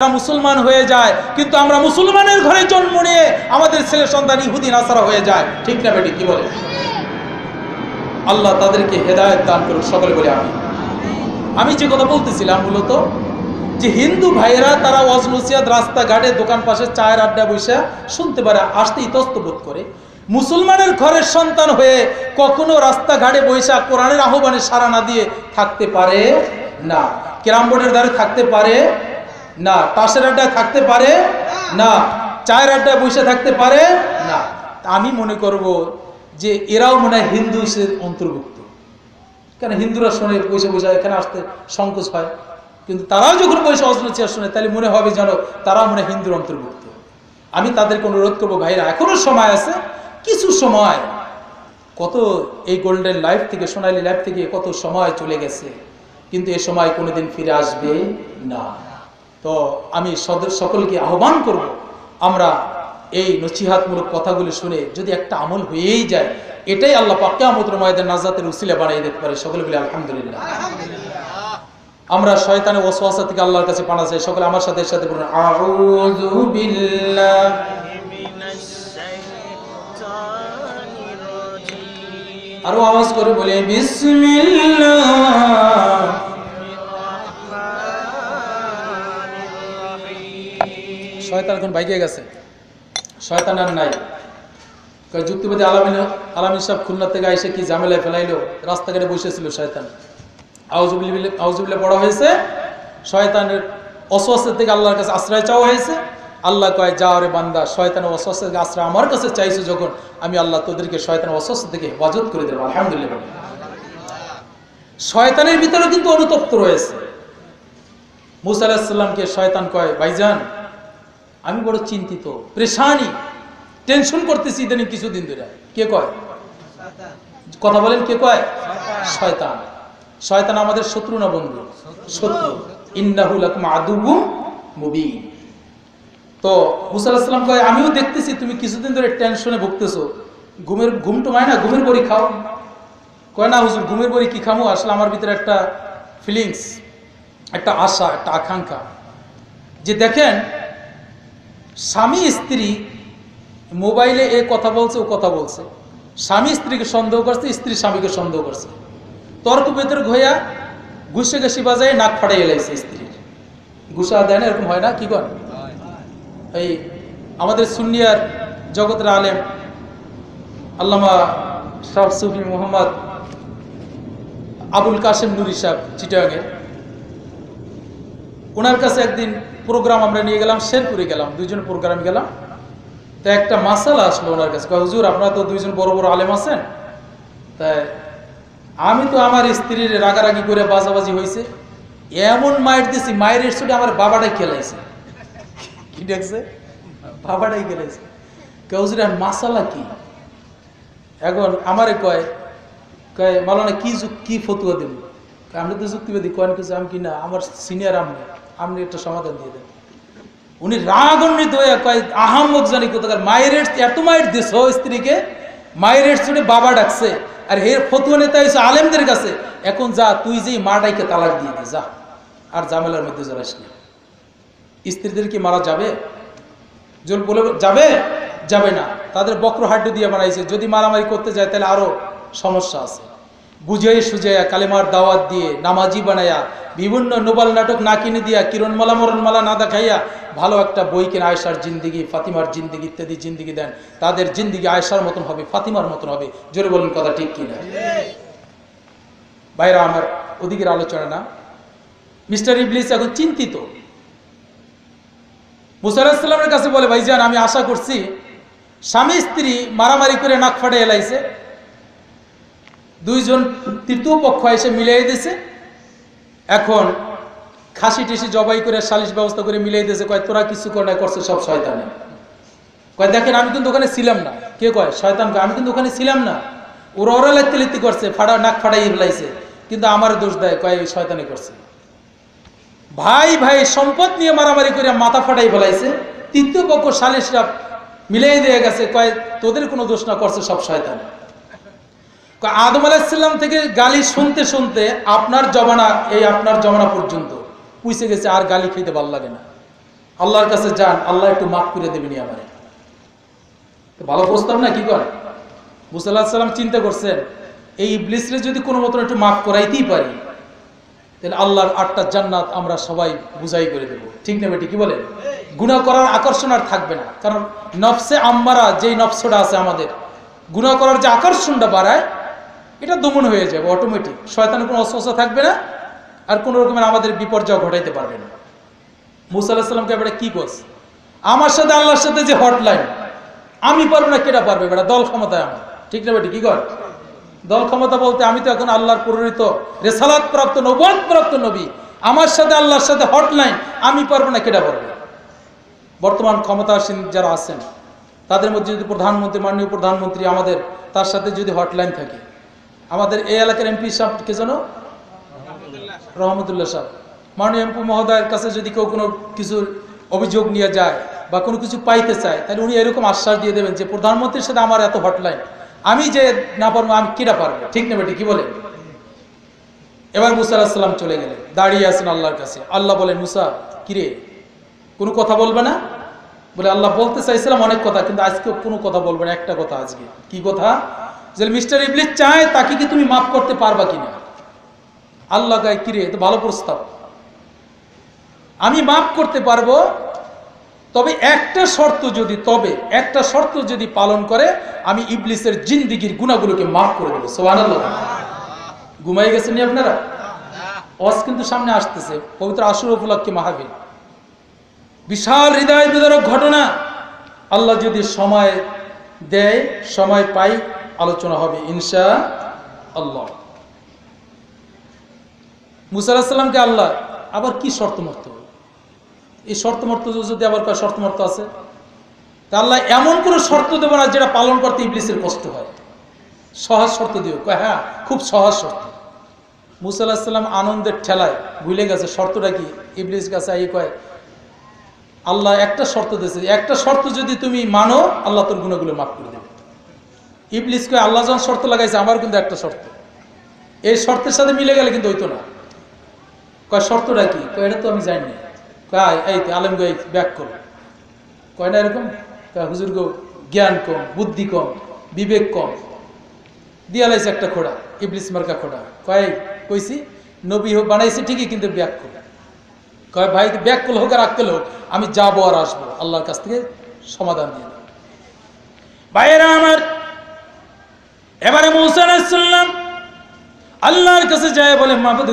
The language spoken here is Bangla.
মুসলমান হয়ে যায়, কিন্তু আমরা মুসলমানের ঘরে জন্ম নিয়ে আমাদের ছেলে সন্তান ইহুদিন আসারা হয়ে যায়। ঠিক না বেটি, কি বলে? আল্লাহ তাদেরকে হেদায়ত দান করুক, সকলে বলে আমি আমি যে কথা বলতেছিলাম মূলত, যে হিন্দু ভাইয়েরা তারা ওয়াজনসিয়াদ রাস্তাঘাটে দোকান পাশে চায়ের আড্ডা বসে শুনতে পারে, আসতে ইতস্ত বোধ করে। মুসলমানের ঘরের সন্তান হয়ে কখনো রাস্তাঘাটে বৈশা কোরআনের আহ্বানে সারা না দিয়ে থাকতে পারে না। ক্যারাম বোর্ডের দ্বারে থাকতে পারে না, তাসের আড্ডায় থাকতে পারে? না। চায়ের আড্ডায় বসে থাকতে পারে? না। আমি মনে করব যে এরাও মনে হয় হিন্দুসের অন্তর্ভুক্ত। কেন হিন্দুরা শোনে, বসে বসে এখানে আসতে সংকোচ হয়। কিন্তু তারাও যখন বসে চেয়ার শোনে, তাহলে মনে হবে যেন তারাও মনে হিন্দুর অন্তর্ভুক্ত। আমি তাদেরকে অনুরোধ করব, ভাইরা, এখনও সময় আছে? কিছু সময়। কত এই গোল্ডেন লাইফ থেকে, সোনালী লাইফ থেকে কত সময় চলে গেছে। কিন্তু এ সময় কোনোদিন ফিরে আসবে না। তো আমি সকলকে আহ্বান করব আমরা এই নচিহাতমূলক কথাগুলি শুনে যদি একটা আমল হয়েই যায় এটাই আল্লাহ পাক্কে আমতর রায়দের নাজাতের উসিলে বানিয়ে দিতে পারে। সকলে বলি আলহামদুলিল্লাহ। আমরা শয়তানে ওসওয়াসা থেকে আল্লাহর কাছে পানা চাই। সকলে আমার সাথে সাথে বলুন আউযু বিল্লাহ আরও আওয়াজ করে বলে বিসমিল্লাহ শয়তান এখন বাইকে গেছে। শয়তান আর নাই। যুক্তিবাদী আলামিন আলামিন সাহেব খুলনা থেকে এসে কি ঝামেলায় ফেলাইলো? রাস্তাঘাটে বসেছিল শয়তান। আউজুবিল্লা বড় হয়েছে। শয়তানের থেকে আল্লাহর কাছে আশ্রয় চাওয়া হয়েছে। আল্লাহ কয় বান্দা থেকে আশ্রয় আমার কাছে চাইছে যখন, আমি আল্লাহ তোদেরকে শয়তানের অস্বস্থ থেকে হেফাজত করে দেবো। আলহামদুলিল্লাহ। শয়তানের ভিতরে কিন্তু অনুতপ্ত রয়েছে। মুসা আলাহিসাল্লামকে শয়তান কয়, ভাইজান আমি বড় চিন্তিত প্রেশানি টেনশন করতেছি ইদানিং কিছুদিন ধরে। কে কয়? কথা বলেন, কে কয়? শয়তান। শয়তান আমাদের শত্রু না বন্ধু? শত্রু। ইন্নাহুল আদুবু মুবিন। তো মুসা আলাহিসাল্লাম কয়, আমিও দেখতেছি তুমি কিছুদিন ধরে টেনশনে ভুগতেছো। ঘুমের, ঘুম টুমায় না, ঘুমের বড়ি খাও। কয়, না হুজুর, ঘুমের বড়ি কি খামো? আসলে আমার ভিতরে একটা ফিলিংস একটা আশা, একটা আকাঙ্ক্ষা। যে দেখেন স্বামী স্ত্রী মোবাইলে এ কথা বলছে, ও কথা বলছে। স্বামী স্ত্রীকে সন্দেহ করছে, স্ত্রী স্বামীকে সন্দেহ করছে। তর্ক বেতর ঘইয়া ঘুষে ঘেসি বাজায় নাক ফাটাই এলাইছে স্ত্রীর। ঘুষা দেয় না, এরকম হয় না? কি কর এই আমাদের সুনিয়ার জগতের আলেম আল্লামা শাহ সুফি মোহাম্মদ আবুল কাসেম নুরি সাহেব চিটাঙের ওনার কাছে একদিন প্রোগ্রাম আমরা নিয়ে গেলাম, শেরপুরে গেলাম, দুইজন প্রোগ্রাম গেলাম। তা একটা মাসালা আসলো ওনার কাছে হুজুর, আপনারা তো দুইজন বড় বড় আলেম আছেন? তাই, আমি তো আমার স্ত্রীর রাগারাগি করে বাজাবাজি হয়েছে এমন মায়ের দিছি মায়ের এসে আমার বাবাটাই খেলাইছে। কি দেখছে? বাবাটাই খেলাইছে। হুজুর মাসালা কি? এখন আমারে কয় কয় মালানা কি যুক- কি ফতুয়া দেব? আমি তো যুক্তিবাদী কয়েন কিছু, আমি কি না, আমার সিনিয়র আপনি আপনি একটা সমাধান দিয়ে দেন। উনি রাগান্বিত হয়ে কয় আহাম্মক জানি কোথাকার, মায়ের এত মায়ের দেশ স্ত্রীকে? মায়ের শুনে বাবা ডাকছে, আর হের ফতুয়া নেতা হয়েছে আলেমদের কাছে, এখন যা, তুই যেই মাটাইকে তালাক দিয়ে দে, যা, আর জামেলার মধ্যে জড়াস না। স্ত্রীদের কি মারা যাবে? জোর বলে যাবে? যাবে না। তাদের বক্র হাড্ড দিয়ে বানাইছে, যদি মারামারি করতে যায় তাহলে আরও সমস্যা আছে। বুঝাই সুজাইয়া কালেমার দাওয়াত দিয়ে, নামাজি বানাইয়া, বিভিন্ন নোবাল নাটক না কিনে দিয়া, কিরণমালা, মরণমালা না দেখাইয়া, ভালো একটা বই কিনে আয়সার জিন্দিগি, ফাতিমার জিন্দিগি ইত্যাদি জিন্দিগি দেন। তাদের জিন্দিগি আয়সার মতন হবে, ফাতিমার মতন হবে। জোরে বলুন কথা ঠিক কিনা? ভাইরা, আমার ওদিকের আলোচনা না। মিস্টার ইবলিস এখন চিন্তিত। মুসাল্লামের কাছে বলে, ভাইজান, আমি আশা করছি, স্বামী স্ত্রী মারামারি করে নাক ফাটে এলাইছে দুইজন তৃতীয় পক্ষ এসে মিলিয়ে দিছে। এখন খাসি টেসি জবাই করে সালিশ ব্যবস্থা করে মিলিয়ে দিয়েছে, কয়, তোরা কিছু করে করছে সব শয়তানে। কয়, দেখেন, আমি কিন্তু ওখানে ছিলাম না। কে কয়, শয়তান আমি কিন্তু ওখানে ছিলাম না। ওরা ওরা লেখতে লিখতে করছে, ফাড়া, নাক ফাটাই ফেলাইছে কিন্তু আমার দোষ দেয়, কয়, এই শয়তানি করছে। ভাই ভাই, সম্পদ নিয়ে মারামারি করে মাথা ফাটাই ফেলাইছে। তৃতীয় পক্ষ সালিশরা মিলিয়ে দিয়ে গেছে, কয়, তোদের কোনো দোষ না, করছে সব শয়তান। আদম আলাহিসাল্লাম থেকে গালি শুনতে শুনতে আপনার জমানা, এই আপনার জমানা পর্যন্ত পুষে গেছে, আর গালি খেতে ভালো লাগে না। আল্লাহর কাছে যান, আল্লাহ একটু মাফ করে দেবেনি আমারে। ভালো প্রস্তাব না, কি করে মুসাল্লাহ সাল্লাম চিন্তা করছেন, এই ইবলিসরে যদি কোনো মতন একটু মাফ করাইতেই পারি, তাহলে আল্লাহর আটটা জান্নাত আমরা সবাই বুঝাই করে দেব। ঠিক না বেটি, কি বলে? গুনাহ করার আকর্ষণ আর থাকবে না। কারণ নফসে আম্মারা, যেই নফসটা আছে আমাদের, গুনাহ করার যে আকর্ষণটা বাড়ায় এটা দমন হয়ে যাবে অটোমেটিক শয়তানের কোনো অস্বস্থ থাকবে না আর কোনো রকমের আমাদের বিপর্যয় ঘটাইতে পারবে না। মুসা এবারে কি করছে আমার সাথে আল্লাহর সাথে যে হটলাইন আমি পারব না কেটা পারবে? বেটা দল ক্ষমতায় আমার। ঠিক না বেটি, কি কর? দল ক্ষমতা বলতে আমি তো এখন আল্লাহর পরিণত রেসালাত প্রাপ্ত নবাদ প্রাপ্ত নবী। আমার সাথে আল্লাহর সাথে হটলাইন আমি পারব না কেটা পারবে? বর্তমান ক্ষমতাসীন যারা আছেন, তাদের মধ্যে যদি প্রধানমন্ত্রী, মাননীয় প্রধানমন্ত্রী আমাদের, তার সাথে যদি হটলাইন থাকে আমাদের এই এলাকার এমপি সাহেব কে যেন? রহমতুল্লাহ সাহেব। মাননীয় এমপি মহোদয়ের কাছে যদি কেউ কোনো কিছুর অভিযোগ নিয়ে যায় বা কোনো কিছু পাইতে চায়, তাহলে উনি এরকম আশ্বাস দিয়ে দেবেন যে প্রধানমন্ত্রীর সাথে আমার এত হটলাইন। আমি যে না পারব, আমি কিরা পারব? ঠিক না বেটি, কি বলে এবার মুসা আলাহিসাল্লাম চলে গেলেন। দাঁড়িয়ে আছেন আল্লাহর কাছে। আল্লাহ বলেন, মুসা, কিরে? কোনো কথা বলবে না? বলে, আল্লাহ বলতে চাইছিলাম অনেক কথা, কিন্তু আজকে কোনো কথা বলবে না, একটা কথা আজকে। কি কথা? যে মিস্টার ইবলিস চায়, তাকে কি তুমি মাফ করতে পারবা কিনা? আল্লাহ গায়ে কিরে তো ভালো প্রস্তাব। আমি মাফ করতে পারব, তবে একটা শর্ত যদি, তবে একটা শর্ত যদি পালন করে, আমি ইবলিসের জিন্দিগির গুণাগুলোকে মাফ করে দেবো। সোহান ঘুমাই গেছেন আপনারা? অস কিন্তু সামনে আসতেছে। পবিত্র আসর উপলক্ষে মাহাবীর বিশাল হৃদয় বিদারক ঘটনা। আল্লাহ যদি সময় দেয়, সময় পাই আলোচনা হবে, ইনশা আল্লাহ। মুসা আলাহিসাল্লামকে আল্লাহ, আবার কি শর্ত মর্ত এই শর্ত মর্ত যদি আবার কয় শর্ত মর্ত আছে? তা আল্লাহ এমন কোনো শর্ত দেবো না যেটা পালন করতে ইবলিসের কষ্ট হয়। সহজ শর্ত দিও। কয় হ্যাঁ খুব সহজ শর্ত। মুসা আলাহিসাল্লাম আনন্দের ঠেলায় ভুলে গেছে, শর্তটা কি? ইবলিস কাছে এই কয়, আল্লাহ একটা শর্ত দিয়েছে, একটা শর্ত যদি তুমি মানো, আল্লাহ তোর গুণাগুলো মাফ করে ইবলিস কয় আল্লাহ যখন শর্ত লাগাইছে, আমার কিন্তু একটা শর্ত। এই শর্তের সাথে মিলে গেলে কিন্তু হইতো না। কয়, শর্তটা কি? কয়, এটা তো আমি জানি কয় এই আলম গাই ব্যাক করো। কয় না এরকম? হুজুর গো, জ্ঞান কম, বুদ্ধি কম, বিবেক কম। দিয়ালাইছে একটা খোড়া, ইবলিস মার্কা খোড়া। কয় কইছি, নবী হোক, বানাইছি ঠিকই, কিন্তু ব্যাক করো। কয়, ভাই, ব্যাক করলে হোক আর আক্কেল হোক, আমি যাব আর আসব। আল্লাহর কাছ থেকে সমাধান দিয়ে ভাইয়েরা আমার এবারে মৌসা আলাইসাল্লাম আল্লাহর কাছে যায় বলে মাহবুদ